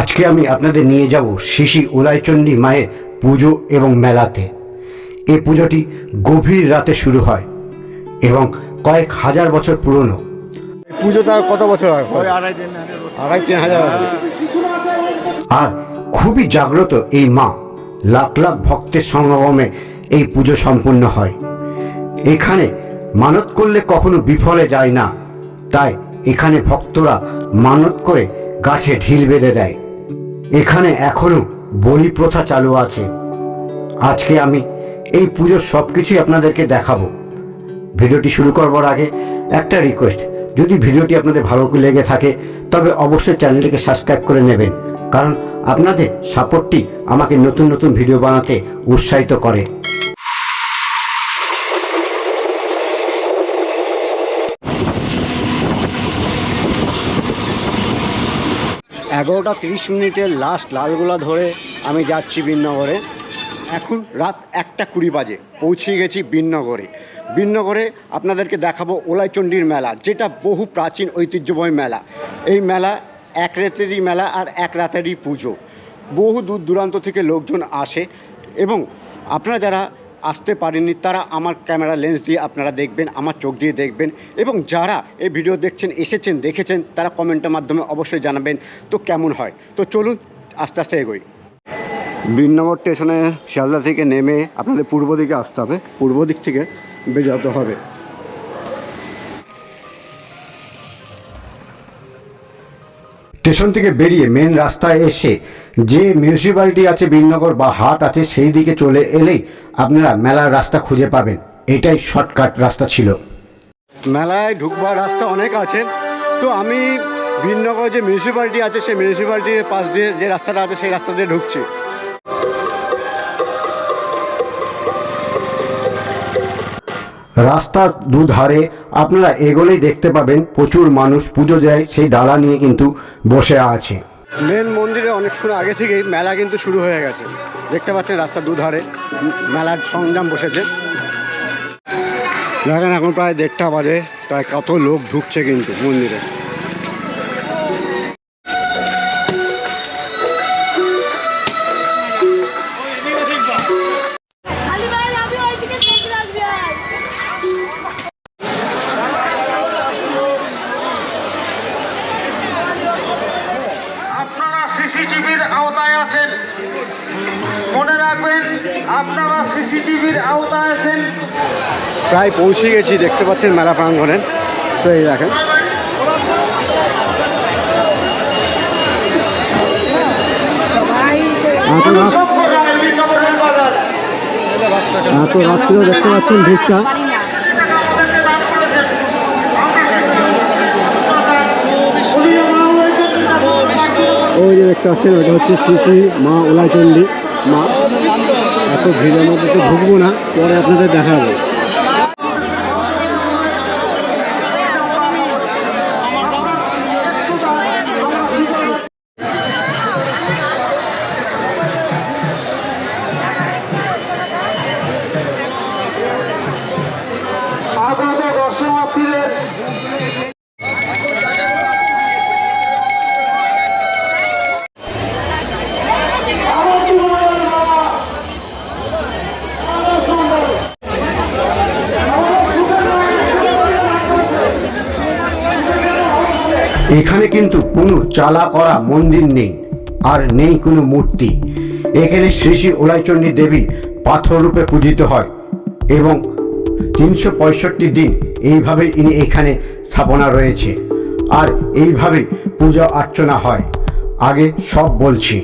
আজকে আমি আপনাদের নিয়ে যাব শিশি উলাইচণ্ডী মায়ের পুজো এবং মেলাতে। এই পুজোটি গভীর রাতে শুরু হয় এবং কয়েক হাজার বছর পুরনো। পুজো তার কত বছর হয়। আড়াই তিন হাজার আর খুবই জাগ্রত এই মা লাখ লাখ ভক্তের সমাগমে এই পুজো সম্পূর্ণ হয়। এখানে মানত করলে কখনো বিফলে যায় না। তাই এখানে ভক্তরা মানত করে গাছে ঢিল বেঁধে দেয়। এখানে এখনও বলি প্রথা চালু আছে। আজকে আমি এই পুজোর সব কিছুই আপনাদেরকে দেখাবো। ভিডিওটি শুরু করবার আগে একটা রিকোয়েস্ট যদি ভিডিওটি আপনাদের ভালো লেগে থাকে, তবে অবশ্যই চ্যানেলটিকে সাবস্ক্রাইব করে নেবেন, কারণ আপনাদের সাপোর্টটি আমাকে নতুন নতুন ভিডিও বানাতে উৎসাহিত করে। এগারোটা তিরিশ মিনিটের লাস্ট লালগোলা ধরে আমি যাচ্ছি বিনগরে। এখন রাত একটা কুড়ি বাজে, পৌঁছে গেছি বিনগরে। বিনগরে আপনাদেরকে দেখাবো ওলাইচণ্ডীর মেলা, যেটা বহু প্রাচীন ঐতিহ্যময় মেলা। এই মেলা এক রাতেরই মেলা আর এক রাতেরই পুজো। বহু দূর দূরান্ত থেকে লোকজন আসে এবং আপনারা যারা আসতে পারেননি তারা আমার ক্যামেরা লেন্স দিয়ে আপনারা দেখবেন, আমার চোখ দিয়ে দেখবেন এবং যারা এই ভিডিও দেখছেন, এসেছেন, দেখেছেন, তারা কমেন্টের মাধ্যমে অবশ্যই জানাবেন তো কেমন হয়। তো চলুন, আস্তে আস্তে এগোই। নম্বর স্টেশনে শিয়ালদা থেকে নেমে আপনাদের পূর্ব দিকে আসতে হবে, পূর্ব দিক থেকে বেরোতে হবে। স্টেশন থেকে বেরিয়ে মেন রাস্তায় এসে যে মিউনিসিপ্যালিটি আছে বীরনগর বা হাট আছে সেই দিকে চলে এলেই আপনারা মেলার রাস্তা খুঁজে পাবেন। এটাই শর্টকাট রাস্তা ছিল। মেলায় ঢুকবার রাস্তা অনেক আছে। তো আমি বিনগর যে মিউনিসিপ্যালিটি আছে সেই মিউনিসিপ্যালিটির পাশ দিয়ে যে রাস্তাটা আছে সেই রাস্তা দিয়ে ঢুকছি। রাস্তার দুধারে আপনারা এগোলেই দেখতে পাবেন প্রচুর মানুষ পুজো দেয়, সেই ডালা নিয়ে কিন্তু বসে আছে। মেন মন্দিরে অনেকক্ষণ আগে থেকেই মেলা কিন্তু শুরু হয়ে গেছে। দেখতে পাচ্ছেন রাস্তার দুধারে, মেলার সরঞ্জাম বসেছে। দেখেন এখন প্রায় দেড়টা বাজে, তাই কত লোক ঢুকছে কিন্তু মন্দিরে। প্রায় পৌঁছে গেছি, দেখতে পাচ্ছেন মেলা প্রাঙ্গণে। তো এই দেখেন। এত রাত্রিও দেখতে পাচ্ছেন ভিড়টা। ওই যে দেখতে পাচ্ছেন ওটা হচ্ছে শিশি মা ওলাচন্ডী মা, এত ভিড়ের মধ্যে তো ঢুকবো না, পরে আপনাদের দেখাবো। আগত এখানে কিন্তু কোনো চালা করা মন্দির নেই, আর নেই কোনো মূর্তি। এখানে শ্রী শ্রী ওলাইচণ্ডী দেবী পাথর রূপে পূজিত হয়, এবং তিনশো পঁয়ষট্টি দিন এইভাবে ইনি এখানে স্থাপনা রয়েছে, আর এইভাবে পূজা অর্চনা হয়। আগে সব বলছি।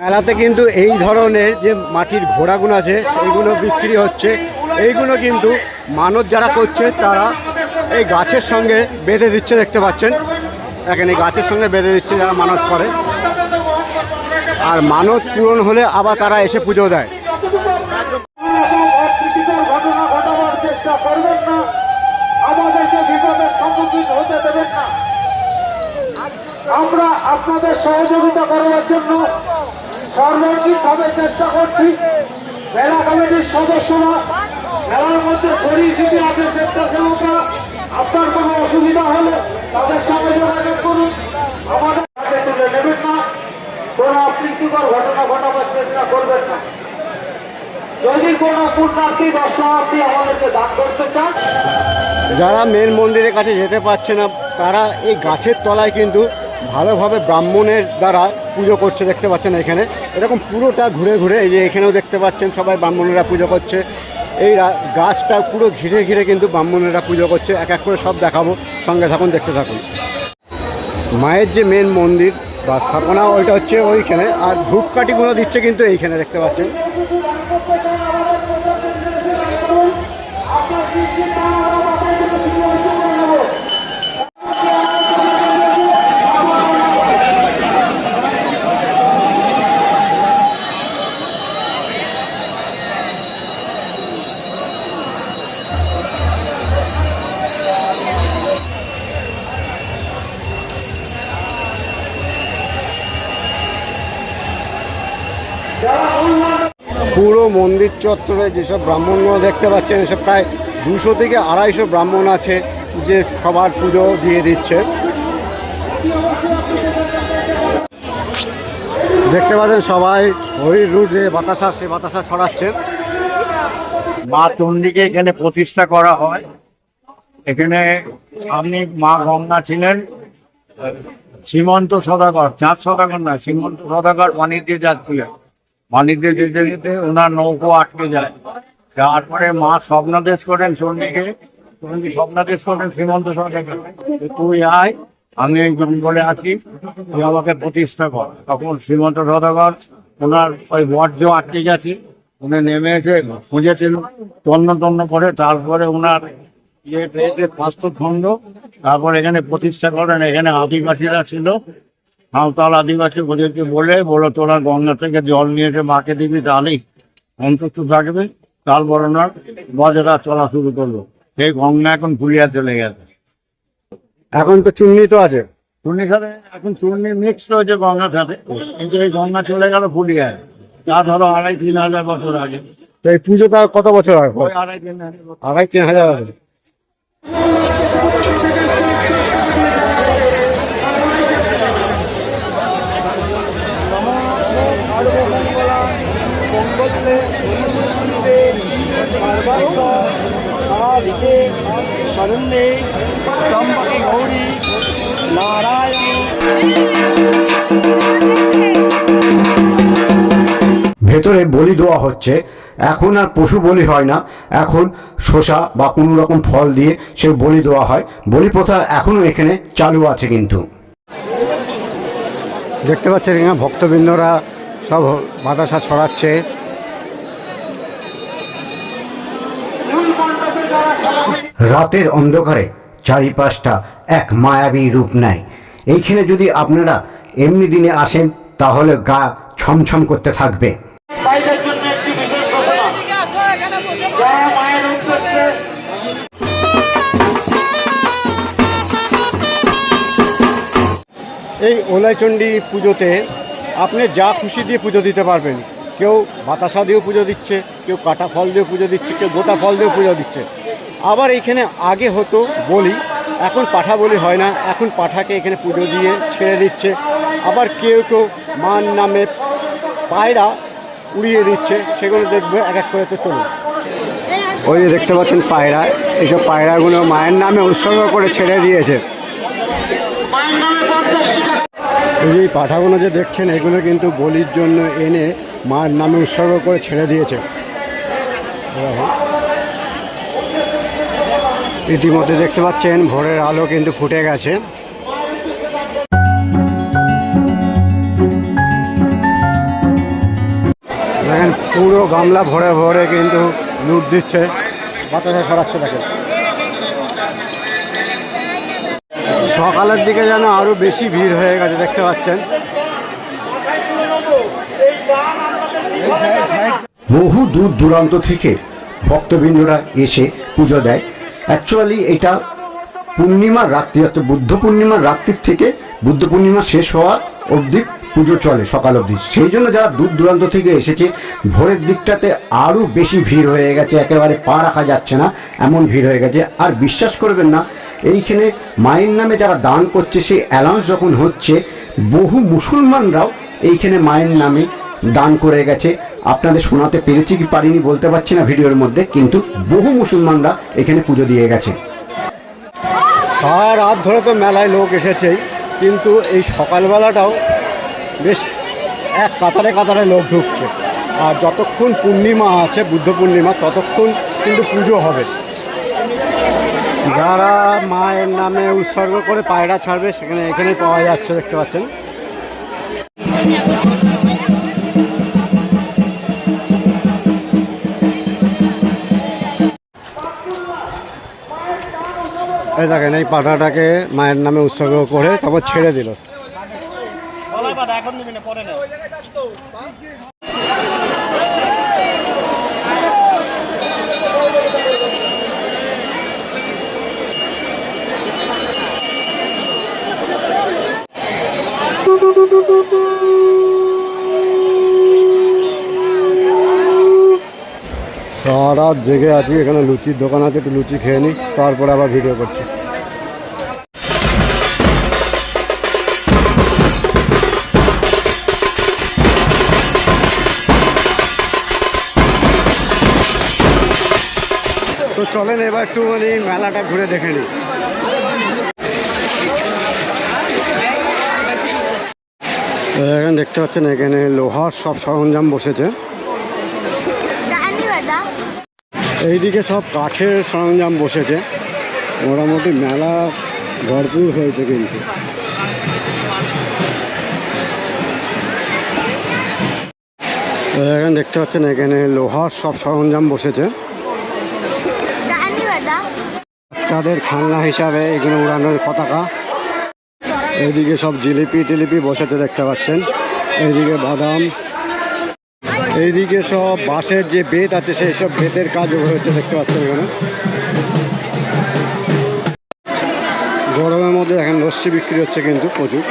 মেলাতে কিন্তু এই ধরনের যে মাটির ঘোড়াগুলো আছে, সেইগুলো বিক্রি হচ্ছে। এইগুলো কিন্তু মানত যারা করছে, তারা এই গাছের সঙ্গে বেঁধে দিচ্ছে, দেখতে পাচ্ছেন। এই গাছের সঙ্গে বেঁধে দিচ্ছে যারা মানত করে। আর মানত পূরণ হলে আবার তারা এসে পুজো দেয়। আমরা আপনাদের সহযোগিতা করার জন্য চেষ্টা করছি। মেলা কমিটির সদস্যরা, মেলার মধ্যে ছিটিয়ে আছে স্বেচ্ছাসেবকরা। আপনার কোনো অসুবিধা হলে যারা মেন মন্দিরের কাছে যেতে পারছে না, তারা এই গাছের তলায় কিন্তু ভালোভাবে ব্রাহ্মণের দ্বারা পুজো করছে, দেখতে পাচ্ছেন এখানে। এরকম পুরোটা ঘুরে ঘুরে এই যে এখানেও দেখতে পাচ্ছেন সবাই ব্রাহ্মণেরা পুজো করছে। এই গাছটা পুরো ঘিরে ঘিরে কিন্তু ব্রাহ্মণেরা পুজো করছে, এক এক করে সব দেখাবো, সঙ্গে থাকুন, দেখতে থাকুন। মায়ের যে মেন মন্দির বা স্থাপনা, ওইটা হচ্ছে ওইখানে, আর ধূপকাঠিগুলো দিচ্ছে কিন্তু এইখানে, দেখতে পাচ্ছেন। মন্দির চত্বরে যেসব ব্রাহ্মণগুলো দেখতে পাচ্ছেন, এসব প্রায় দুশো থেকে আড়াইশো ব্রাহ্মণ আছে যে সবার পুজো দিয়ে দিচ্ছে। দেখতে পাচ্ছেন সবাই ওই রুট যে বাতাসা, সে বাতাসা ছড়াচ্ছে। মা চণ্ডীকে এখানে প্রতিষ্ঠা করা হয়। এখানে সামনে মা গঙ্গা ছিলেন সীমন্ত সদাগর, চাঁদ সদাগর না সীমন্ত সদাগর বাণিজ্যে যাচ্ছিলেন। বাণিজ্যে যেতে যেতে ওনার নৌকো আটকে যায়, তারপরে মা স্বপ্নাদেশ করেন চণ্ডী স্বপ্নাদেশ করেন সীমন্ত সদাগর যে তুই আয়, আমি এই জঙ্গলে আছি তুই আমাকে প্রতিষ্ঠা কর। তখন শ্রীমন্ত সদাগর, ওনার ওই বর্জ্য আটকে গেছে, উনি নেমে এসে খুঁজেছেন তন্ন তন্ন করে, তারপরে ওনার ইয়ে পেয়েছে পাঁচখণ্ড তারপর এখানে প্রতিষ্ঠা করেন, এখানে আদিবাসীরা ছিল সাঁওতাল আদিবাসী ওদেরকে বলে বলো তোরা গঙ্গা থেকে জল নিয়ে এসে মাকে দিবি তাহলেই অন্তত থাকবে। তারপর ওনার বজরা চলা শুরু করল। সেই গঙ্গা এখন ফুলিয়া চলে গেছে। এখন তো চুন্নি তো আছে। চূর্ণির সাথে এখন চূর্ণি মিক্স রয়েছে গঙ্গার সাথে। কিন্তু এই গঙ্গা চলে গেল ফুলিয়ায় তা ধরো আড়াই তিন হাজার বছর আগে। তো এই পুজোটা কত বছর হয় ওই আড়াই তিন হাজার আড়াই তিন হাজার আছে ভেতরে বলি দেওয়া হচ্ছে এখন আর পশু বলি হয় না এখন শসা বা কোনো রকম ফল দিয়ে সে বলি দেওয়া হয়। বলি প্রথা এখনও এখানে চালু আছে কিন্তু। দেখতে পাচ্ছেন এখানে ভক্তবৃন্দরা সব বাতাসা ছড়াচ্ছে। রাতের অন্ধকারে চারিপাশটা এক মায়াবী রূপ নেয়। এইখানে যদি আপনারা এমনি দিনে আসেন, তাহলে গা ছমছম করতে থাকবে। এই ওলাইচণ্ডী পুজোতে আপনি যা খুশি দিয়ে পুজো দিতে পারবেন। কেউ বাতাসা দিয়েও পুজো দিচ্ছে, কেউ কাটা ফল দিয়ে পুজো দিচ্ছে, কেউ গোটা ফল দিয়েও পুজো দিচ্ছে। আবার এখানে আগে হতো বলি এখন পাঠা বলি হয় না। এখন পাঠাকে এখানে পুজো দিয়ে ছেড়ে দিচ্ছে। আবার কেউ কেউ মান নামে পায়রা উড়িয়ে দিচ্ছে। সেগুলো দেখবে এক এক করে তো চলুন ওই যে দেখতে পাচ্ছেন পায়রা। এইসব পায়রাগুলো মায়ের নামে উৎসর্গ করে ছেড়ে দিয়েছে। এই যে এই পাঠাগুলো যে দেখছেন এগুলো কিন্তু বলির জন্য এনে মার নামে উৎসর্গ করে ছেড়ে দিয়েছে। ইতিমধ্যে দেখতে পাচ্ছেন, ভোরের আলো কিন্তু ফুটে গেছে। দেখেন, পুরো গামলা ভরে ভরে কিন্তু লুট দিচ্ছে। বাতাসে ছড়াচ্ছে, দেখেন। সকালের দিকে যেন আরও বেশি ভিড় হয়ে গেছে, দেখতে পাচ্ছেন। বহু দূর দূরান্ত থেকে ভক্তবৃন্দরা এসে পুজো দেয়। অ্যাকচুয়ালি এটা পূর্ণিমার রাত্রি, অর্থাৎ বুদ্ধ পূর্ণিমার রাত্রির থেকে বুদ্ধ পূর্ণিমা শেষ হওয়া অবধি পুজো চলে সকাল অবধি। সেই জন্য যারা দূর দূরান্ত থেকে এসেছে, ভোরের দিকটাতে আরও বেশি ভিড় হয়ে গেছে, একেবারে পা রাখা যাচ্ছে না, এমন ভিড় হয়ে গেছে। আর বিশ্বাস করবেন না, এইখানে মায়ের নামে যারা দান করছে, সেই অ্যালাউন্স যখন হচ্ছে, বহু মুসলমানরাও এইখানে মায়ের নামে দান করে গেছে। আপনাদের শোনাতে পেরেছি কি পারিনি বলতে পারছি না ভিডিওর মধ্যে, কিন্তু বহু মুসলমানরা এখানে পুজো দিয়ে গেছে। সারা রাত ধরে তো মেলায় লোক এসেছেই, কিন্তু এই সকালবেলাটাও বেশ এক কাতারে কাতারে লোক ঢুকছে। আর যতক্ষণ পূর্ণিমা আছে, বুদ্ধ পূর্ণিমা, ততক্ষণ কিন্তু পুজো হবে। যারা মায়ের নামে উৎসর্গ করে পায়রা ছাড়বে, সেখানে এখানে পাওয়া যাচ্ছে, দেখতে পাচ্ছেন। এই দেখেন এই পাঠাটাকে মায়ের নামে উৎসর্গ করে তারপর ছেড়ে দিল। সারা জেগে আছি, এখানে লুচির দোকান আছে, একটু লুচি খেয়ে নিই, তারপরে আবার ভিডিও করছি। তো চলেন এবার একটু মানে মেলাটা ঘুরে দেখে নিই। এখানে দেখতে পাচ্ছেন এখানে লোহার সব সরঞ্জাম বসেছে। এইদিকে সব কাঠের সরঞ্জাম বসেছে। মোটামুটি মেলা ভরপুর হয়েছে কিন্তু। এখানে দেখতে পাচ্ছেন, এখানে লোহার সব সরঞ্জাম বসেছে। বাচ্চাদের খেলনা হিসাবে এখানে উড়ানোর পতাকা। এইদিকে সব জিলিপি টিলিপি বসেছে দেখতে পাচ্ছেন। এইদিকে বাদাম এইদিকে সব বাঁশের যে বেত আছে সেই সব বেতের কাজও হয়েছে দেখতে পাচ্ছেন এখানে। গরমের মধ্যে এখন লস্যি বিক্রি হচ্ছে কিন্তু প্রচুর।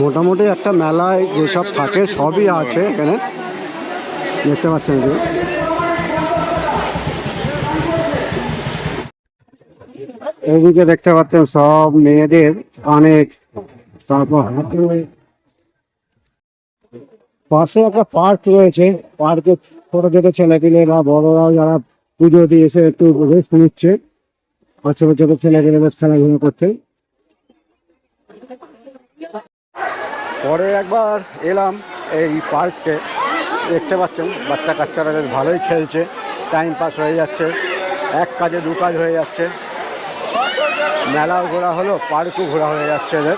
মোটামুটি একটা মেলায় যেসব থাকে সবই আছে এখানে। দেখতে পাচ্ছেন যে এইদিকে দেখতে পাচ্ছেন সব মেয়েদের অনেক। তারপর পাশে একটা পার্ক রয়েছে। পার্কে ছোট ছোট ছেলেপিলে বা বড়রাও যারা পুজো দিয়েছে একটু রেস্ট নিচ্ছে। আর ছোট ছোট ছেলেপিলে বেশ খেলাধুলো করছে। পরে একবার এলাম এই পার্কে দেখতে পাচ্ছেন বাচ্চা কাচ্চারা বেশ ভালোই খেলছে। টাইম পাস হয়ে যাচ্ছে। এক কাজে দু কাজ হয়ে যাচ্ছে। মেলাও ঘোরা হলো পার্কও ঘোরা হয়ে যাচ্ছে এদের।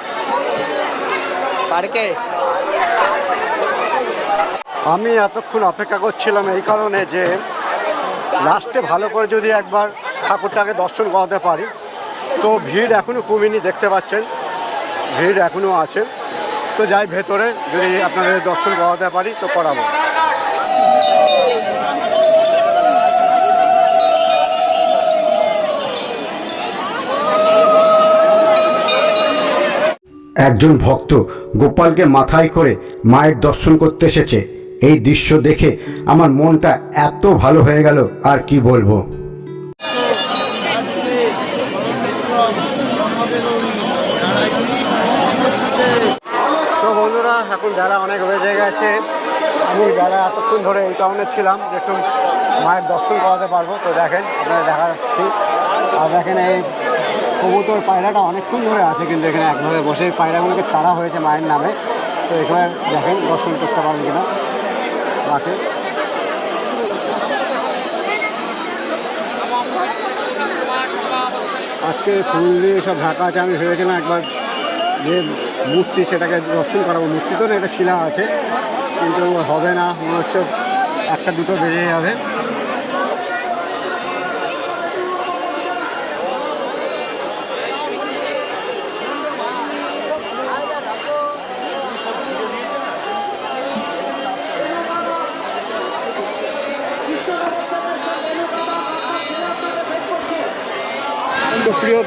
পার্কে? আমি এতক্ষণ অপেক্ষা করছিলাম এই কারণে যে লাস্টে ভালো করে যদি একবার ঠাকুরটাকে দর্শন করাতে পারি। তো ভিড় এখনও কমেনি দেখতে পাচ্ছেন। ভিড় এখনও আছে। তো যাই ভেতরে যদি আপনাদের দর্শন করাতে পারি তো করাবো। একজন ভক্ত গোপালকে মাথায় করে মায়ের দর্শন করতে এসেছে। এই দৃশ্য দেখে আমার মনটা এত ভালো হয়ে গেল, আর কি বলব? তো বন্ধুরা, এখন বেলা অনেক হয়ে গেছে। আমি বেলা এতক্ষণ ধরে এই কারণে ছিলাম যে একটু মায়ের দর্শন করাতে পারব। তো দেখেন, আপনারা দেখা দেখাচ্ছি। আর দেখেন এই কবুতর পায়রাটা অনেকক্ষণ ধরে আছে কিন্তু এখানে একভাবে বসে পায়রাগুলোকে ছাড়া হয়েছে মায়ের নামে। তো এখানে দেখেন দর্শন করতে পারবেন কিনা। মাঠে আজকে ফুল দিয়ে সব ঢাকা আছে, আমি ভেবেছিলাম একবার যে মূর্তি সেটাকে দর্শন করাবো। মূর্তি তো এটা শিলা আছে, কিন্তু হবে না। মনে হচ্ছে একটা দুটো বেরিয়ে যাবে।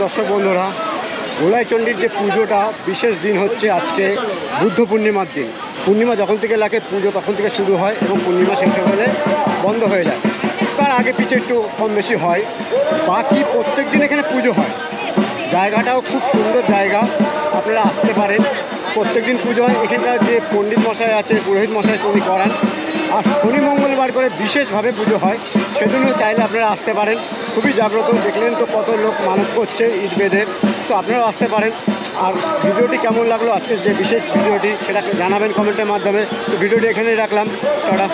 দর্শক বন্ধুরা ওলাইচণ্ডীর যে পুজোটা, বিশেষ দিন হচ্ছে আজকে বুদ্ধ পূর্ণিমার দিন। পূর্ণিমা যখন থেকে লাগে, পুজো তখন থেকে শুরু হয় এবং পূর্ণিমা শেষ হলে বন্ধ হয়ে যায়। তার আগে পিছিয়ে একটু কম বেশি হয়। বাকি প্রত্যেক দিন এখানে পুজো হয়। জায়গাটাও খুব সুন্দর জায়গা। আপনারা আসতে পারেন। প্রত্যেক দিন পুজো হয়। এখানকার যে পণ্ডিত মশাই আছে, পুরোহিত মশাই উনি করান। আর শনি মঙ্গলবার করে বিশেষভাবে পুজো হয়, সেজন্য চাইলে আপনারা আসতে পারেন। খুবই জাগ্রত, দেখলেন তো কত লোক মানত করছে ঈদ বেঁধে। তো আপনারাও আসতে পারেন। আর ভিডিওটি কেমন লাগল আজকের যে বিশেষ ভিডিওটি, সেটা জানাবেন কমেন্টের মাধ্যমে। তো ভিডিওটি এখানেই রাখলাম। টাটা।